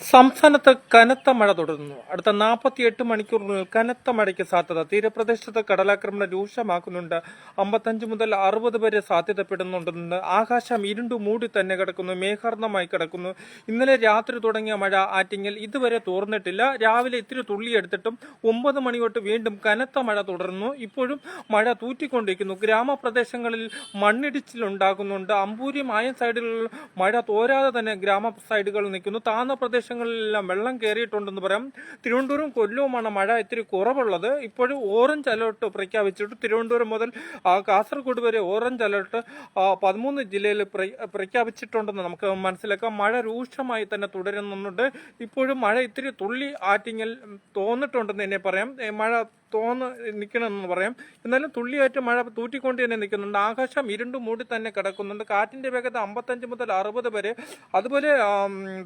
സംസ്ഥാനത്ത് കനത്ത മഴ തുടരുന്നു. അടുത്ത നാൽപ്പത്തിയെട്ട് മണിക്കൂറിനുള്ളിൽ കനത്ത മഴയ്ക്ക് സാധ്യത. തീരപ്രദേശത്ത് കടലാക്രമണം രൂക്ഷമാക്കുന്നുണ്ട്. അമ്പത്തഞ്ച് മുതൽ അറുപത് വരെ സാധ്യതപ്പെടുന്നുണ്ടെന്ന് ആകാശം ഇരുണ്ടു മൂടി തന്നെ കിടക്കുന്നു. മേഘാർന്നമായി കിടക്കുന്നു. ഇന്നലെ രാത്രി തുടങ്ങിയ മഴ ആറ്റിങ്ങൽ ഇതുവരെ തോർന്നിട്ടില്ല. രാവിലെ ഇത്തിരി തുള്ളിയെടുത്തിട്ടും ഒമ്പത് മണി തൊട്ട് വീണ്ടും കനത്ത മഴ തുടരുന്നു ഇപ്പോഴും മഴ തൂറ്റിക്കൊണ്ടിരിക്കുന്നു. ഗ്രാമപ്രദേശങ്ങളിൽ മണ്ണിടിച്ചിലുണ്ടാകുന്നുണ്ട്. അമ്പൂരി മായം സൈഡുകളിൽ മഴ തോരാതെ തന്നെ ഗ്രാമ സൈഡുകൾ നിൽക്കുന്നു. താഴ്ന്ന പ്രദേശങ്ങളിലെല്ലാം വെള്ളം കയറിയിട്ടുണ്ടെന്ന് പറയാം. തിരുവനന്തപുരം കൊല്ലവുമാണ് മഴ ഇത്തിരി കുറവുള്ളത്. ഇപ്പോഴും ഓറഞ്ച് അലേർട്ട് പ്രഖ്യാപിച്ചിട്ട് തിരുവനന്തപുരം മുതൽ കാസർഗോഡ് വരെ ഓറഞ്ച് അലേർട്ട് പതിമൂന്ന് ജില്ലയിൽ പ്ര- പ്രഖ്യാപിച്ചിട്ടുണ്ടെന്ന് നമുക്ക് മനസ്സിലാക്കാം. മഴ രൂക്ഷമായി തന്നെ തുടരുന്നുണ്ട്. ഇപ്പോഴും മഴ ഇത്തിരി തുള്ളി ആറ്റിങ്ങൽ തോന്നിട്ടുണ്ടെന്ന് തന്നെ പറയാം. മഴ തോന്ന് നിൽക്കണമെന്ന് പറയാം. എന്നാലും തുള്ളിയായിട്ട് മഴ തൂറ്റിക്കൊണ്ട് തന്നെ നിൽക്കുന്നുണ്ട്. ആകാശം ഇരുണ്ടു മൂടി തന്നെ കിടക്കുന്നുണ്ട്. കാറ്റിന്റെ വേഗത അമ്പത്തഞ്ച് മുതൽ അറുപത് വരെ. അതുപോലെ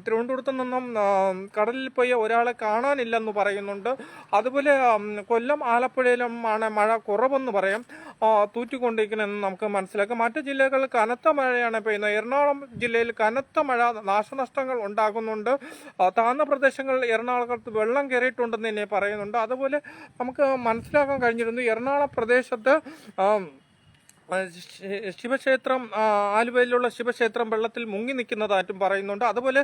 തിരുവനന്തപുരത്ത് നിന്നും കടലിൽ പോയ ഒരാളെ കാണാനില്ലെന്ന് പറയുന്നുണ്ട്. അതുപോലെ കൊല്ലം ആലപ്പുഴയിലും ആണ് മഴ കുറവെന്ന് പറയാം. തൂറ്റിക്കൊണ്ടിരിക്കണമെന്ന് നമുക്ക് മനസ്സിലാക്കാം. മറ്റു ജില്ലകളിൽ കനത്ത മഴയാണ് പെയ്യുന്നത്. എറണാകുളം ജില്ലയിൽ കനത്ത മഴ നാശനഷ്ടങ്ങൾ ഉണ്ടാകുന്നുണ്ട്. താഴ്ന്ന പ്രദേശങ്ങളിൽ എറണാകുളത്ത് വെള്ളം കയറിയിട്ടുണ്ടെന്ന് തന്നെ പറയുന്നുണ്ട്. അതുപോലെ നമുക്ക് മനസ്സിലാക്കാൻ കഴിഞ്ഞിരുന്നു എറണാകുളം പ്രദേശത്ത് ശിവക്ഷേത്രം ആലുവയിലുള്ള ശിവക്ഷേത്രം വെള്ളത്തിൽ മുങ്ങി നിൽക്കുന്നതായിട്ടും പറയുന്നുണ്ട്. അതുപോലെ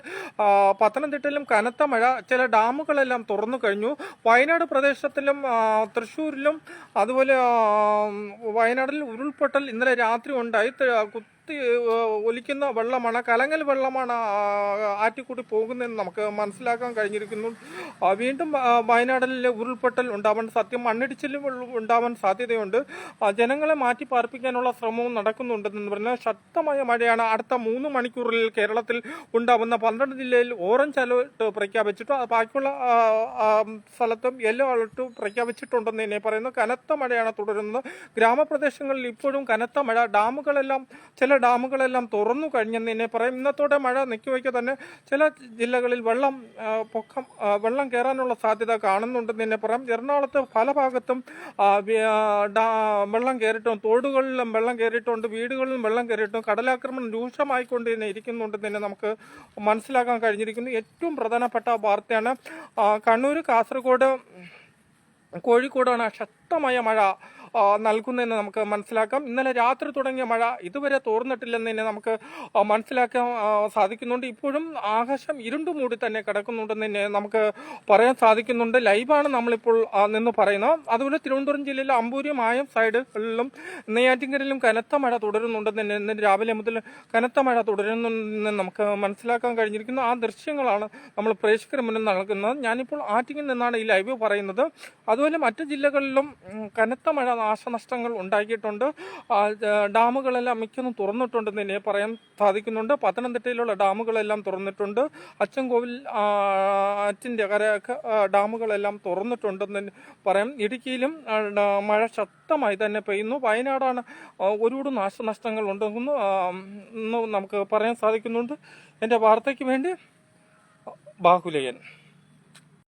പത്തനംതിട്ടയിലും കനത്ത മഴ ചില ഡാമുകളെല്ലാം തുറന്നു കഴിഞ്ഞു. വയനാട് പ്രദേശത്തിലും തൃശ്ശൂരിലും അതുപോലെ വയനാടിൽ ഉരുൾപൊട്ടൽ ഇന്നലെ രാത്രി ഉണ്ടായി. ത- ഒലിക്കുന്ന വെള്ളമാണ് കലങ്ങൽ വെള്ളമാണ് ആറ്റിക്കൂട്ടി ആറ്റിക്കൂടി പോകുന്നതെന്ന് നമുക്ക് മനസ്സിലാക്കാൻ കഴിഞ്ഞിരിക്കുന്നു. വീണ്ടും വയനാടിലെ ഉരുൾപൊട്ടൽ ഉണ്ടാവാൻ സത്യം മണ്ണിടിച്ചിലും ഉണ്ടാവാൻ സാധ്യതയുണ്ട്. ജനങ്ങളെ മാറ്റി പാർപ്പിക്കാനുള്ള ശ്രമവും നടക്കുന്നുണ്ടെന്ന് പറഞ്ഞാൽ ശക്തമായ മഴയാണ് അടുത്ത മൂന്ന് മണിക്കൂറിൽ കേരളത്തിൽ ഉണ്ടാവുന്ന പന്ത്രണ്ട് ജില്ലയിൽ ഓറഞ്ച് അലേർട്ട് പ്രഖ്യാപിച്ചിട്ടു ബാക്കിയുള്ള സ്ഥലത്തും യെല്ലോ അലേർട്ട് പ്രഖ്യാപിച്ചിട്ടുണ്ടെന്ന് തന്നെ പറയുന്നു. കനത്ത മഴയാണ് തുടരുന്നത്. ഗ്രാമപ്രദേശങ്ങളിൽ ഇപ്പോഴും കനത്ത മഴ. ഡാമുകളെല്ലാം ചില ഡാമുകളെല്ലാം തുറന്നു കഴിഞ്ഞെന്ന് പറയും. ഇന്നത്തോടെ മഴ നിൽക്കുവയ്ക്ക് തന്നെ ചില ജില്ലകളിൽ വെള്ളം പൊക്കം വെള്ളം കയറാനുള്ള സാധ്യത കാണുന്നുണ്ടെന്ന് തന്നെ പറയാം. എറണാകുളത്ത് പല ഭാഗത്തും വെള്ളം കയറിയിട്ടുണ്ട് തോടുകളിലും വെള്ളം കയറിയിട്ടുണ്ട് വീടുകളിലും വെള്ളം കയറിയിട്ടുണ്ട് കടലാക്രമണം രൂക്ഷമായിക്കൊണ്ട് തന്നെ ഇരിക്കുന്നുണ്ടെന്ന് തന്നെ നമുക്ക് മനസ്സിലാക്കാൻ കഴിഞ്ഞിരിക്കുന്നു. ഏറ്റവും പ്രധാനപ്പെട്ട വാർത്തയാണ് കണ്ണൂർ കാസർഗോഡ് കോഴിക്കോടാണ് ശക്തമായ മഴ. നൽകുന്നതെന്ന് നമുക്ക് മനസ്സിലാക്കാം. ഇന്നലെ രാത്രി തുടങ്ങിയ മഴ ഇതുവരെ തോർന്നിട്ടില്ലെന്ന് തന്നെ നമുക്ക് മനസ്സിലാക്കാൻ സാധിക്കുന്നുണ്ട്. ഇപ്പോഴും ആകാശം ഇരുണ്ടു മൂടി തന്നെ കിടക്കുന്നുണ്ടെന്ന് തന്നെ നമുക്ക് പറയാൻ സാധിക്കുന്നുണ്ട്. ലൈവാണ് നമ്മളിപ്പോൾ നിന്ന് പറയുന്നത്. അതുപോലെ തിരുവനന്തപുരം ജില്ലയിലെ അമ്പൂരി മായം സൈഡുകളിലും നെയ്യാറ്റിൻകരയിലും കനത്ത മഴ തുടരുന്നുണ്ടെന്ന് തന്നെ ഇന്ന് രാവിലെ മുതൽ കനത്ത മഴ തുടരുന്നുണ്ടെന്ന് നമുക്ക് മനസ്സിലാക്കാൻ കഴിഞ്ഞിരിക്കുന്നു. ആ ദൃശ്യങ്ങളാണ് നമ്മൾ പ്രേക്ഷകർ മുന്നിൽ നൽകുന്നത്. ഞാനിപ്പോൾ ആറ്റിങ്ങിൽ നിന്നാണ് ഈ ലൈവ് പറയുന്നത്. അതുപോലെ മറ്റു ജില്ലകളിലും കനത്ത മഴ നാശനഷ്ടങ്ങൾ ഉണ്ടാക്കിയിട്ടുണ്ട്. ഡാമുകളെല്ലാം മിക്കൊന്നും തുറന്നിട്ടുണ്ടെന്ന് തന്നെ പറയാൻ സാധിക്കുന്നുണ്ട്. പത്തനംതിട്ടയിലുള്ള ഡാമുകളെല്ലാം തുറന്നിട്ടുണ്ട്. അച്ചൻകോവിൽ ആറ്റിന്റെ കര ഡാമുകളെല്ലാം തുറന്നിട്ടുണ്ടെന്ന് പറയാം. ഇടുക്കിയിലും മഴ ശക്തമായി തന്നെ പെയ്യുന്നു. വയനാടാണ് ഒരുപാട് നാശനഷ്ടങ്ങൾ ഉണ്ടെന്ന് നമുക്ക് പറയാൻ സാധിക്കുന്നുണ്ട്. എന്റെ വാർത്തയ്ക്ക് വേണ്ടി ബാഹുലയൻ.